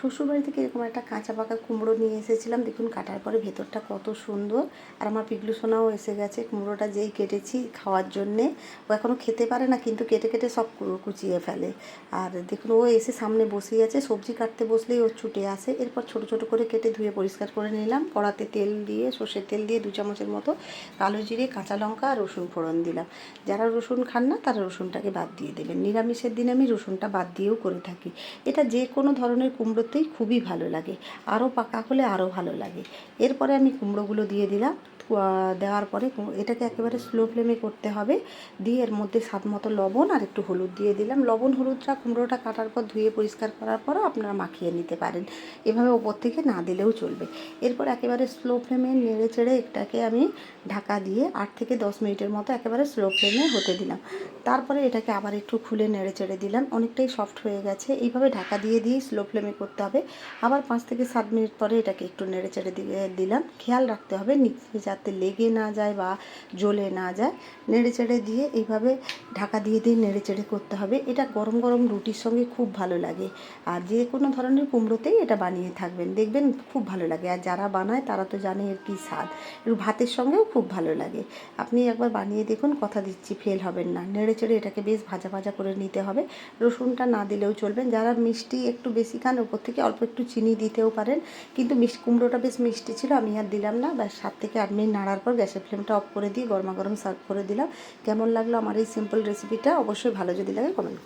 শ্বশুরবাড়ি থেকে এরকম একটা কাঁচা পাকা কুমড়ো নিয়ে এসেছিলাম। দেখুন, কাটার পরে ভেতরটা কত সুন্দর। আর আমার পিগলু সোনাও এসে গেছে কুমড়োটা যেই কেটেছি খাওয়ার জন্যে। ও এখনও খেতে পারে না, কিন্তু কেটে কেটে সব কুচিয়ে ফেলে। আর দেখুন, ও এসে সামনে বসেই আছে। সবজি কাটতে বসলেই ও ছুটে আসে। এরপর ছোট ছোট করে কেটে ধুয়ে পরিষ্কার করে নিলাম। কড়াতে তেল দিয়ে, সর্ষের তেল দিয়ে দু চামচের মতো কালো জিরে, কাঁচা লঙ্কা আর রসুন ফোড়ন দিলাম। যারা রসুন খান না, তারা রসুনটাকে বাদ দিয়ে দেবেন। নিরামিষের দিন আমি রসুনটা বাদ দিয়েও করে থাকি। এটা যে কোনো ধরনের কুমড়োতেই খুবই ভালো লাগে। আরও পাকা হলে আরও ভালো লাগে। এরপরে আমি কুমড়োগুলো দিয়ে দিলাম। দেওয়ার পরে এটাকে একেবারে স্লো ফ্লেমে করতে হবে। দিয়ে এর মধ্যে স্বাদ মতো লবণ আর একটু হলুদ দিয়ে দিলাম। লবণ, হলুদটা কুমড়োটা কাটার পর ধুয়ে পরিষ্কার করার পরও আপনারা মাখিয়ে নিতে পারেন। এভাবে ওপর থেকে না দিলেও চলবে। এরপর একেবারে স্লো ফ্লেমে নেড়ে চেড়ে এটাকে আমি ঢাকা দিয়ে আট থেকে দশ মিনিটের মতো একেবারে স্লো ফ্লেমে হতে দিলাম। তারপরে এটাকে আবার একটু খুলে নেড়ে চেড়ে দিলাম। অনেকটাই সফট হয়ে গেছে। এইভাবে ঢাকা দিয়ে দিয়ে স্লো ফ্লেমে করতে হবে। আবার পাঁচ থেকে সাত মিনিট পরে এটাকে একটু নেড়ে চেড়ে দিয়ে দিলাম। খেয়াল রাখতে হবে নিচে যাতে লেগে না যায় বা জ্বলে না যায় নেড়ে চেড়ে দিয়ে এইভাবে ঢাকা দিয়ে দিয়ে নেড়ে চেড়ে করতে হবে। এটা গরম গরম রুটির সঙ্গে খুব ভালো লাগে। আর যে কোনো ধরনের কুমড়োতেই এটা বানিয়ে থাকবেন। দেখবেন খুব ভালো লাগে। আর যারা বানায় তারা তো জানে এর কী স্বাদ। ভাতের সঙ্গেও খুব ভালো লাগে। আপনি একবার বানিয়ে দেখুন, কথা দিচ্ছি, ফেল হবেন না। নেড়ে চেড়ে এটাকে বেশ ভাজা ভাজা করে নিতে হবে। রসুনটা না দিলেও চলবেন যারা মিষ্টি একটু বেশি খান, ওপর থেকে অল্প একটু চিনি দিতেও পারেন। কিন্তু মিষ্টি, কুমড়োটা বেশ মিষ্টি ছিল, আমি আর দিলাম না। ব্যাস, সাত থেকে আট মিনিট নাড়ার পর গ্যাসের ফ্লেমটা অফ করে দিয়ে গরমা গরম সার্ভ করে দিলাম। কেমন লাগল আমার এই সিম্পল রেসিপিটা অবশ্যই ভালো যদি লাগে কমেন্ট